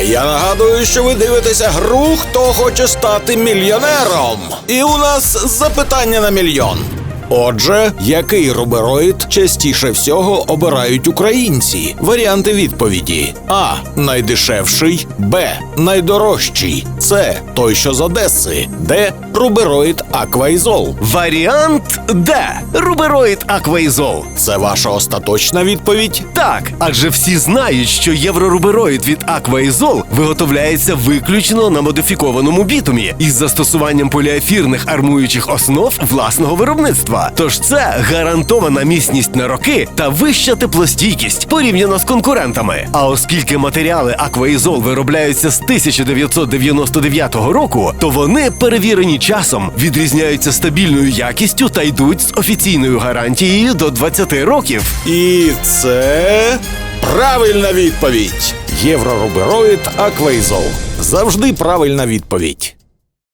Я нагадую, що ви дивитеся гру Хто хоче стати мільйонером. І у нас запитання на мільйон. Отже, який рубероїд частіше всього обирають українці? Варіанти відповіді: А. Найдешевший, Б. Найдорожчий, С. Той, що з Одеси, Д. Рубероїд Аквайзол. Варіант Д. Рубероїд Аквейзол. Це ваша остаточна відповідь? Так, адже всі знають, що єврорубероїд від Акваізол виготовляється виключно на модифікованому бітумі із застосуванням поліефірних армуючих основ власного виробництва. Тож це гарантована міцність на роки та вища теплостійкість порівняно з конкурентами. А оскільки матеріали Акваізол виробляються з 1999 року, то вони перевірені часом, відрізняються стабільною якістю та йдуть з офіційною гарантією до 20 років. І це правильна відповідь. Єврорубероїд Аквейзол. Завжди правильна відповідь.